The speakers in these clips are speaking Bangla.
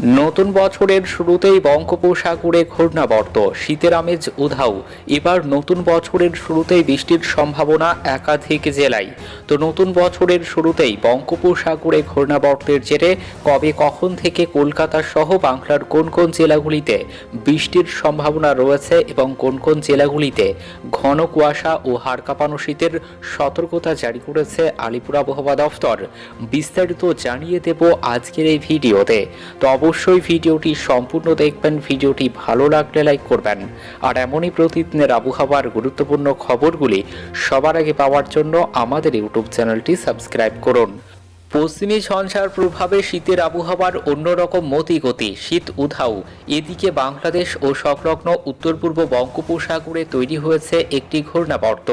নতুন বছরের শুরুতেই বঙ্গোপসাগরে ঘূর্ণাবর্ত, শীতের আমেজ উধাও। এবার নতুন বছরের শুরুতেই বৃষ্টির সম্ভাবনা একাধিক জেলায়। তো নতুন বছরের শুরুতেই বঙ্গোপসাগরে ঘূর্ণাবর্তের জেরে কবে, কখন থেকে কলকাতা সহ বাংলার কোন কোন জেলাগুলিতে বৃষ্টির সম্ভাবনা রয়েছে এবং কোন কোন জেলাগুলিতে ঘন কুয়াশা ও হাড় কাঁপানো শীতের সতর্কতা জারি করেছে আলিপুর আবহাওয়া দফতর, বিস্তারিত জানিয়ে দেব আজকের এই ভিডিওতে। তো অবশ্যই ভিডিওটি সম্পূর্ণ দেখবেন। ভিডিওটি ভালো লাগলে লাইক করবেন। আর এমনই প্রতিদিনের আবহাওয়ার গুরুত্বপূর্ণ খবরগুলি সবার আগে পাওয়ার জন্য আমাদের ইউটিউব চ্যানেলটি সাবস্ক্রাইব করুন। পশ্চিমী ঝঞ্ঝার প্রভাবে শীতের আবহাওয়ার অন্যরকম মতিগতি, শীত উধাও। এদিকে বাংলাদেশ ও সংলগ্ন উত্তর পূর্ব বঙ্গোপসাগরে তৈরি হয়েছে একটি ঘূর্ণাবর্ত।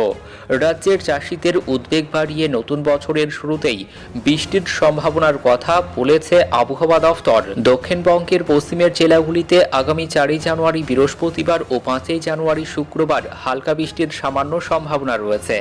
রাজ্যের চাষিদের উদ্বেগ বাড়িয়ে নতুন বছরের শুরুতেই বৃষ্টির সম্ভাবনার কথা বলেছে আবহাওয়া দফতর। দক্ষিণবঙ্গের পশ্চিমের জেলাগুলিতে আগামী চারই জানুয়ারি বৃহস্পতিবার ও পাঁচই জানুয়ারি শুক্রবার হালকা বৃষ্টির সামান্য সম্ভাবনা রয়েছে।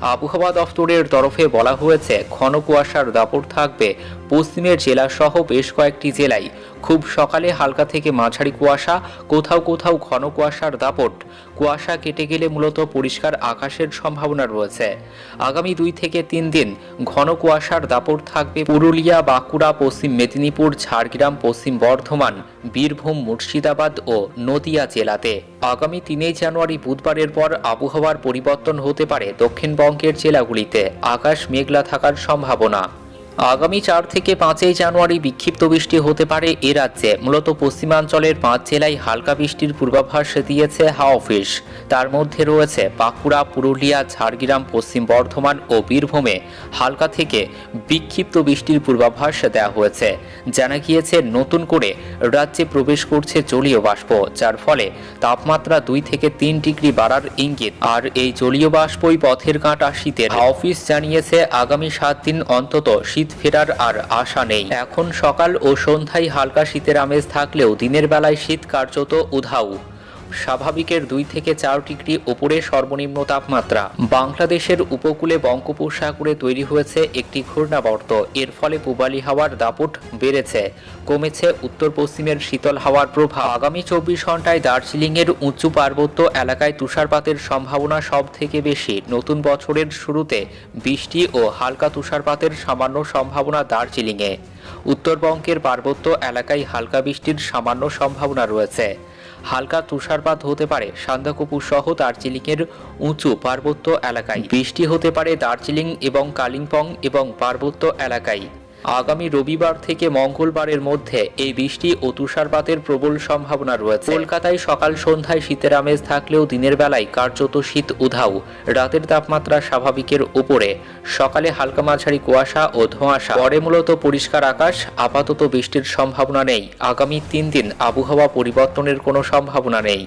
আবহাওয়া দফতরের তরফে বলা হয়েছে, ঘন কুয়াশার দাপট থাকবে। পশ্চিমের জেলাসহ বেশ কয়েকটি জেলায় খুব সকালে হালকা থেকে মাঝারি কুয়াশা, কোথাও কোথাও ঘন কুয়াশার দাপট। কুয়াশা কেটে গেলে মূলত পরিষ্কার আকাশের সম্ভাবনা রয়েছে। আগামী দুই থেকে তিন দিন ঘন কুয়াশার দাপট থাকবে পুরুলিয়া, বাঁকুড়া, পশ্চিম মেদিনীপুর, ঝাড়গ্রাম, পশ্চিম বর্ধমান, বীরভূম, মুর্শিদাবাদ ও নদিয়া জেলাতে। আগামী তিনই জানুয়ারি বুধবারের পর আবহাওয়ার পরিবর্তন হতে পারে দক্ষিণবঙ্গের জেলাগুলিতে। আকাশ মেঘলা থাকার সম্ভাবনা। আগামী চার থেকে পাঁচই জানুয়ারি বিক্ষিপ্ত বৃষ্টি হতে পারে এ রাজ্যে। মূলত পশ্চিমাঞ্চলের পাঁচ জেলায় হালকা বৃষ্টির পূর্বাভাস দিয়েছে হাওয়া অফিস। তার মধ্যে রয়েছে বাঁকুড়া, পুরুলিয়া, ঝাড়গ্রাম, পশ্চিম বর্ধমান ও বীরভূমে হালকা থেকে বিক্ষিপ্ত বৃষ্টির পূর্বাভাস দেওয়া হয়েছে। জানা গিয়েছে, নতুন করে রাজ্যে প্রবেশ করছে জলীয় বাষ্প, যার ফলে তাপমাত্রা দুই থেকে তিন ডিগ্রি বাড়ার ইঙ্গিত। আর এই জলীয় বাষ্পই পথের কাঁটা শীতের। হাওয়া অফিস জানিয়েছে, আগামী সাত দিন অন্তত শীত ফেরার আর আশা নেই। এখন সকাল ও সন্ধ্যায় হালকা শীতের আমেজ থাকলেও দিনের বেলায় শীত কার্যত উধাও। স্বাভাবিকের দুই থেকে চার ডিগ্রি ওপরে সর্বনিম্ন তাপমাত্রা। বাংলাদেশের উপকূলে বঙ্গোপসাগরে তৈরি হয়েছে একটি ঘূর্ণাবর্ত। এর ফলে পূবালি হাওয়ার দাপট বেড়েছে। কমেছে উত্তর পশ্চিমের শীতল হাওয়ার প্রভাব। আগামী চব্বিশ ঘন্টায় দার্জিলিংয়ের উঁচু পার্বত্য এলাকায় তুষারপাতের সম্ভাবনা সব থেকে বেশি। নতুন বছরের শুরুতে বৃষ্টি ও হালকা তুষারপাতের সামান্য সম্ভাবনা দার্জিলিংয়ে। উত্তরবঙ্গের পার্বত্য এলাকায় হালকা বৃষ্টির সামান্য সম্ভাবনা রয়েছে। হালকা তুষারপাত হতে পারে। সান্দাকপুর সহ দার্জিলিংয়ের উঁচু পার্বত্য এলাকায়। বৃষ্টি হতে পারে দার্জিলিং এবং কালিম্পং এবং পার্বত্য এলাকায়। আগামী রবিবার থেকে মঙ্গলবারের মধ্যে এই বৃষ্টি ও তুষারপাতের প্রবল সম্ভাবনা রয়েছে। কলকাতায় সকাল সন্ধ্যায় শীতের আমেজ থাকলেও দিনের বেলায় কার্যত শীত উধাও। রাতের তাপমাত্রা স্বাভাবিকের উপরে। সকালে হালকা মাঝারি কুয়াশা ও ধোঁয়াশা। পরে মূলত পরিষ্কার আকাশ, আপাতত বৃষ্টির সম্ভাবনা নেই। আগামী তিন দিন আবহাওয়া পরিবর্তনের কোনো সম্ভাবনা নেই।